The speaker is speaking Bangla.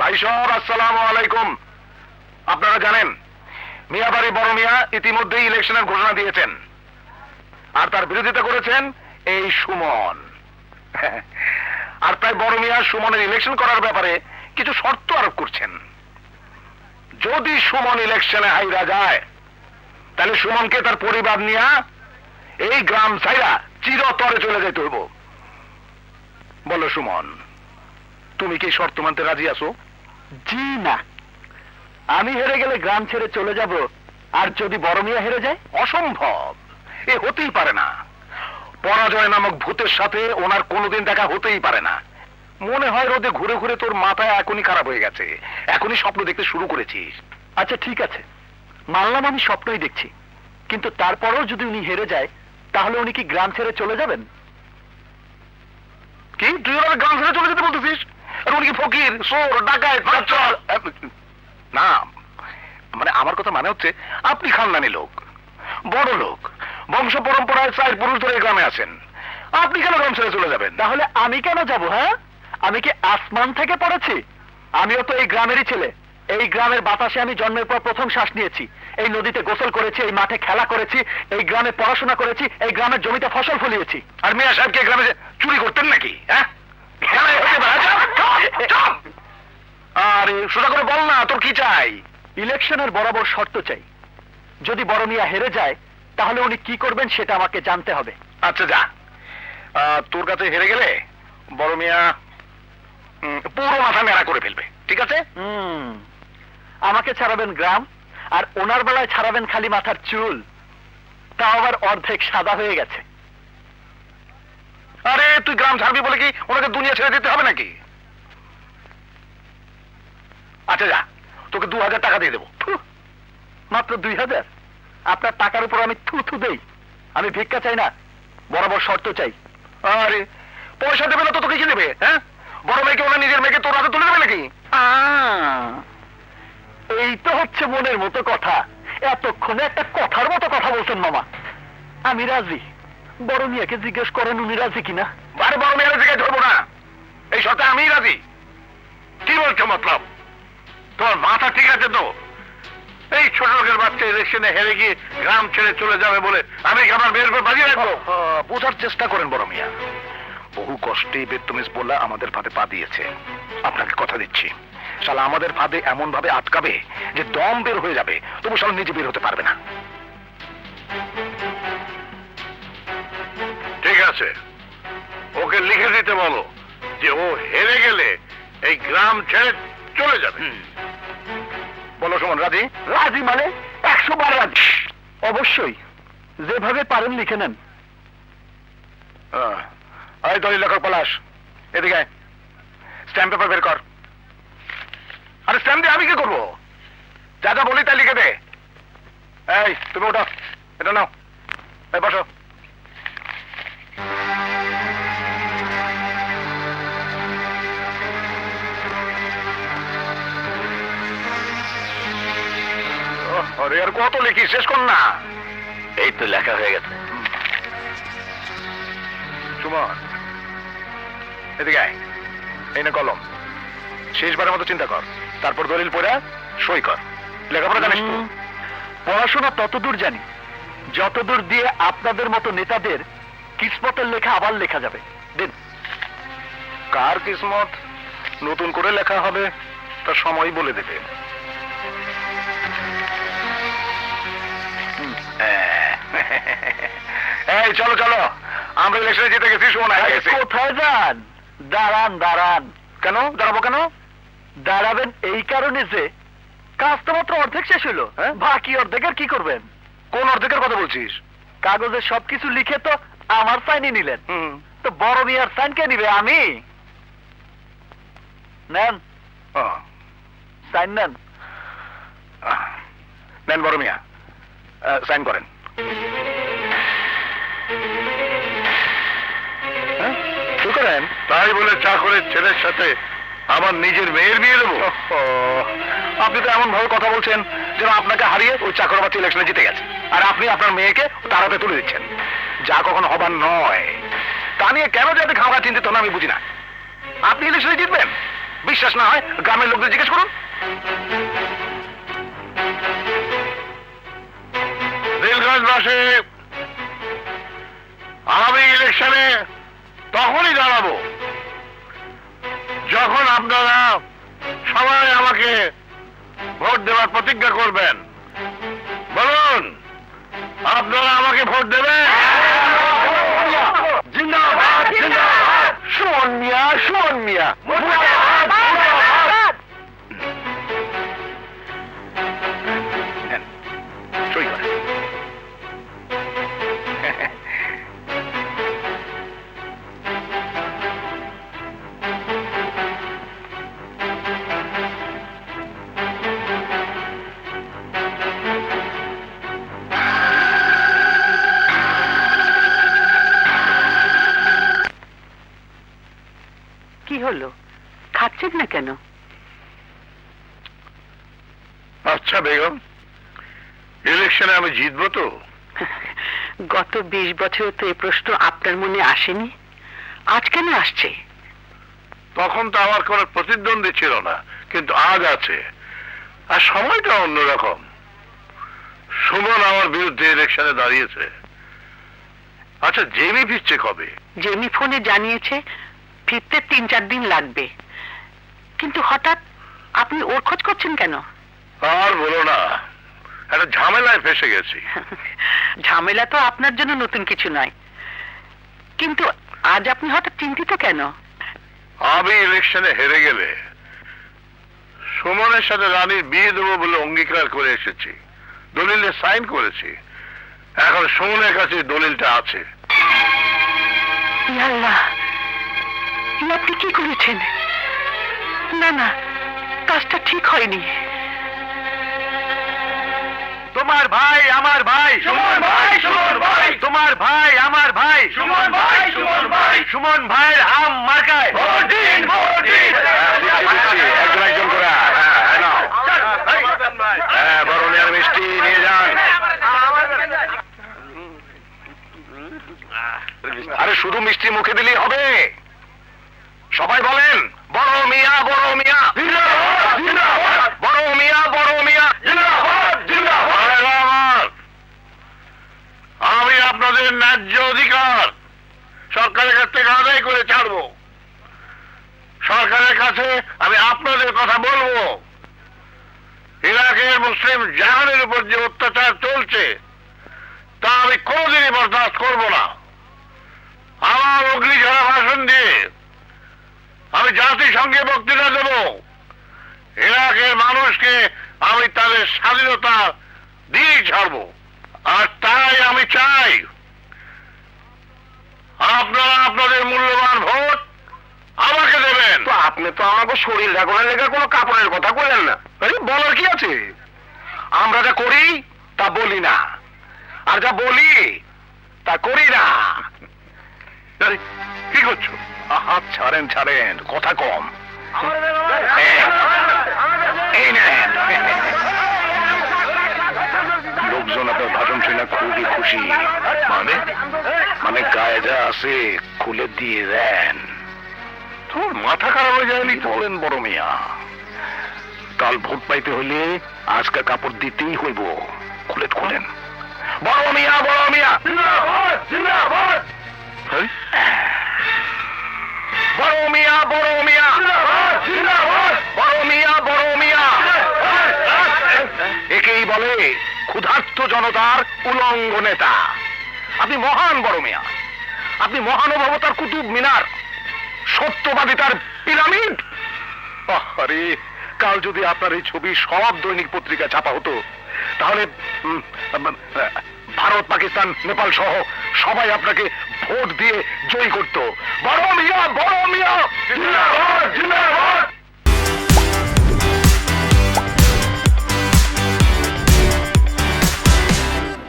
ভাই সব আসসালামু আলাইকুম। আপনারা জানেন, মিয়াবাড়ি বড় মিয়া ইতিমধ্যেই ইলেকশনের ঘোষণা দিয়েছেন। আর তার বিরোধিতা করেছেন এই সুমন। আর তাই বড় মিয়া সুমনের ইলেকশন করার ব্যাপারে কিছু শর্ত আরোপ করছেন। যদি সুমন ইলেকশনে হাইরা যায়, তাহলে সুমনকে তার পরিবার নিয়ে এই গ্রাম ছাইরা চিরতরে চলে যেতে হইব। বলো সুমন, তুমি কি শর্ত মানতে রাজি আছো? জি না আমি হেরে গেলে গ্রাম ছেড়ে চলে যাব, আর যদি বড় মিয়া হেরে যায়, অসম্ভব। এ হতেই পারে না। পরাজয় নামক ভূতের সাথে ওনার কোনোদিন দেখা হতেই পারে না। মনে হয় রোদে ঘুরে ঘুরে তোর মাথায় এখনই খারাপ হয়ে গেছে। এখনই স্বপ্ন দেখতে শুরু করেছিস। আচ্ছা ঠিক আছে। মানলাম আমি স্বপ্নই দেখছি। কিন্তু তারপরেও যদি উনি হেরে যায়, তাহলে উনি কি গ্রাম ছেড়ে চলে যাবেন? কি? তুই গান ছেড়ে চলে যেতে বলতেছিস? আর কি ফকির সোর ডাকায় না মানে আমার কথা মানে হচ্ছে আপনি খানদানি লোক বড় লোক বংশ পরম্পরায় চার পুরুষ ধরে গ্রামে আছেন। আপনি কেন গ্রাম ছেড়ে চলে যাবেন? তাহলে আমি কেন যাব হ্যাঁ? আমি কি আসমান থেকে পড়েছি? আমিও তো এই গ্রামেরই ছেলে। এই গ্রামের বাতাসে আমি জন্মের পর প্রথম শ্বাস নিয়েছি। এই নদীতে গোসল করেছি এই মাঠে খেলা করেছি এই গ্রামে পড়াশোনা করেছি এই গ্রামের জমিতে ফসল ফলিয়েছি। আর মিয়া সাহেবকে গ্রামে চুরি করতেন নাকি হ্যাঁ? আরে সোজা করে বল না তোর কি চাই? ইলেকশনের বরাবর শর্ত চাই। যদি বড় মিয়া হেরে যায় তাহলে উনি কি করবেন সেটা আমাকে জানতে হবে। আচ্ছা যা। তোর কাছে হেরে গেলে বড় মিয়া পুরো মাথা নেড়া করে ফেলবে ঠিক আছে? আমাকে ছাড়াবেন গ্রাম আর ওনার বেলায় ছাড়াবেন খালি মাথার চুল। তাও আবার অর্ধেক সাদা হয়ে গেছে। আরে তুই গ্রাম ছাড়বি বলে কি ওনাকে দুনিয়া ছেড়ে দিতে হবে নাকি? আচ্ছা যা। তোকে দু হাজার টাকা দিয়ে দেবো। মাত্র দুই হাজার। আপনার টাকার উপর আমি থু থু দেই। আমি ভিক্ষা চাই না, বরাবর শর্ত চাই। আরে, পয়সা দেবে না তো তোকে কি দেবে? হ্যাঁ? বড় মেয়েকে ওনার নিজের মেয়েকে তোর হাতে তুলে দেবে নাকি? এই তো হচ্ছে মনের মতো কথা। এতক্ষণে একটা কথার মতো কথা বলছেন মামা। আমি রাজি। বড় মিয়াকে জিজ্ঞেস করেন, উনি রাজি কিনা? আরে বড় মেয়ের দিকে ধরবো না। এই সপ্তাহে আমি রাজি। কি বলছো, মতলব? তোর মাথা ঠিক আছে তো? এই ছোট লোকের বাচ্চা ইলেকশনে হেরে গিয়ে গ্রাম ছেড়ে চলে যাবে বলে আমি আমার মেয়ের উপর বাজিয়ে রাখব। বোঝার চেষ্টা করেন বড় মিয়া। বহু কষ্টে বেতমিস বললা আমাদের ফাঁদে পা দিয়েছে। আপনাকে কথা দিচ্ছি। শালা আমাদের ফাঁদে এমন ভাবে আটকাবে যে দম বের হয়ে যাবে তবু শালা নিজে বের হতে পারবে না। ঠিক আছে। ওকে লিখে দিতে বলো যে ও হেরে গেলে এই গ্রাম ছেড়ে চলে যাবে। বলো সুমন রাজি? রাজি মানে একশো বার রাজি। অবশ্যই। যেভাবে পারেন লিখে নেন। এই দলিল লেখক পলাশ এদিকে স্ট্যাম্প পেপার বের কর। আরে স্ট্যাম্প দিয়ে আমি কি করব? যা যা বলি তাই লিখে দে। এই তুমি ওটা এটা নাও। এই বসো। আরে আর কত লিখি? শেষ কর না। এই তো লেখা হয়ে গেছে। সুমন এদিকে আয়। এই না কলম। শেষবারের মতো চিন্তা কর। তারপর দলিল পড়া সই কর। লেখাপড়া জানিস তো। পড়াশোনা ততদূর জানি যতদূর দিয়ে আপনাদের মতো নেতাদের কিসমতের লেখা আবার লেখা যাবে। দিন। কার কিসমত? নতুন করে লেখা হবে তা সময় বলে দেবে। এই চলো চলো। আমরা ইলেকশনে জিতে গেছি শোনা কোথায় যান? দাঁড়ান দাঁড়ান। কেন? দাঁড়াবো কেন? দাঁড়াবেন এই কারণে যে কাজ তো মাত্র অর্ধেক শেষ হলো হ্যাঁ? বাকি অর্ধেকের কি করবেন? কোন অর্ধেকের কথা বলছিস? কাগজে সবকিছু লিখে তো আমার সাইনই নিলেন। তো বড় মিয়ার সাইন কে নিবে? আমি? নেন। সাইন নেন। নেন বড় মিয়া। সাইন করেন। হ্যাঁ? করেন তাই বলে চাকরের ছেলের সাথে আমার নিজের মেয়ের বিয়ে দেবো? আপনি তো এমন ভাবে কথা বলছেন যেন আপনাকে হারিয়ে ওই চাকর বাচ্চা ইলেকশনে জিতে গেছে। আর আপনি আপনার মেয়েকে তার হাতে তুলে দিচ্ছেন। যা কখনো হবার নয়। তা নিয়ে কেন যাতে খাওয়া চিন্তিত না আমি বুঝি না। আপনি ইলেকশনে জিতবেন। বিশ্বাস না হয় গ্রামের লোকদের জিজ্ঞেস করুন। রেলগঞ্জ বাসে আমি ইলেকশনে তখনই দাঁড়াবো। যখন আপনারা সবাই আমাকে ভোট দেওয়ার প্রতিজ্ঞা করবেন বলুন আপনারা আমাকে ভোট দেবেন? জিন্দাবাদ জিন্দাবাদ। সুমন মিয়া সুমন মিয়া খাচ্ছেন না কেন? আচ্ছা বেগম ইলেকশনে আমি জিতবো তো? গত বিশ বছরে তো এ প্রশ্ন আপনার মনে আসেনি। আজ কেন আসছে? তখন তো আমার কোনো প্রতিদ্বন্দ্বী ছিল না কিন্তু আজ আছে। আর সময়টা অন্যরকম। সুমন আমার বিরুদ্ধে ইলেকশনে দাঁড়িয়েছে। আচ্ছা জেমি ফিরছে কবে? জেমি ফোনে জানিয়েছে ফিরতে তিন চার দিন লাগবে। কিন্তু হঠাৎ আপনি ওর খোঁজ করছেন কেন? আর বলো না একটা ঝামেলায় ফেসে গেছি। ঝামেলা তো আপনার জন্য নতুন কিছু নয়। কিন্তু আজ আপনি হঠাৎ চিন্তিত কেন? আমি ইলেকশনে হেরে গেলে সুমনের সাথে রানীর বিয়ে দেবো বলে অঙ্গীকার করে এসেছি। দলিলে সাইন করেছি। এখন সুমনের কাছে দলিলটা আছে। আল্লাহ আপনি কি করেছেন? না না কাজটা ঠিক হয়নি তোমার ভাই আমার ভাই সুমন ভাই, সুমন ভাই। তোমার ভাই আমার ভাই সুমন ভাই, সুমন ভাই। সুমন ভাইয়ের আম মার্কায় ভোট দিন, ভোট দিন। হ্যাঁ, দিচ্ছি, দিচ্ছি। একজন একজন করে। হ্যাঁ, হ্যাঁ, নাও। মিষ্টি নিয়ে যান। আরে শুধু মিষ্টি মুখে দিলেই হবে সবাই বলেন বড় মিয়া বড় মিয়া। বড় মিয়া বড় মিয়া। আমি আপনাদের ন্যায্য অধিকার সরকারের কাছ থেকে আদায় করে ছাড়বো। সরকারের কাছে আমি আপনাদের কথা বলব। ইরাকের মুসলিম জাহানের উপর যে অত্যাচার চলছে তা আমি কোনোদিনই বরদাস্ত করব না। আমার অগ্নিঝরা ভাষণ দিয়ে আমি জাতিসংঘে বক্তৃতা দেব। ইরাকের মানুষকে আমি তাদের স্বাধীনতা দিয়ে ছাড়ব। আর তাই আমি চাই আপনারা আপনাদের মূল্যবান ভোট আমাকে দেবেন। তো আপনি তো আমাকে শরীর ঢাকনের লেগে কোনো কাপড়ের কথা বললেন না। আরে বলার কি আছে? আমরা যা করি তা বলি না। আর যা বলি তা করি না। কি করছ? ছাড়েন ছাড়েন কথা কম। লোকজন আপনার ভাষণ শুনে খুবই খুশি। মানে? মানে গায়ে যা আছে খুলে দিয়ে দেন। তোর মাথা খারাপ হয়ে যায়নি বলেন বড় মিয়া। কাল ভোট পাইতে হলে আজকে কাপড় দিতেই হইব। খুলে খুলেন। বড় মিয়া বড় মিয়া। হ্যাঁ? বড় মিয়া বড় মিয়া। বড় মিয়া বড় মিয়া। একেই বলে ক্ষুধার্ত জনতার উলঙ্গ নেতা। আপনি মহান বড় মিয়া। আপনি মহানুভবতার কুতুব মিনার সত্যবাদিতার পিরামিড। আরে কাল যদি আপনার এই ছবি সব দৈনিক পত্রিকা ছাপা হতো তাহলে ভারত পাকিস্তান নেপাল সহ সবাই আপনাকে ভোট দিয়ে জয়ী করত বড় মিয়া বড় মিয়া জিন্দাবাদ, জিন্দাবাদ।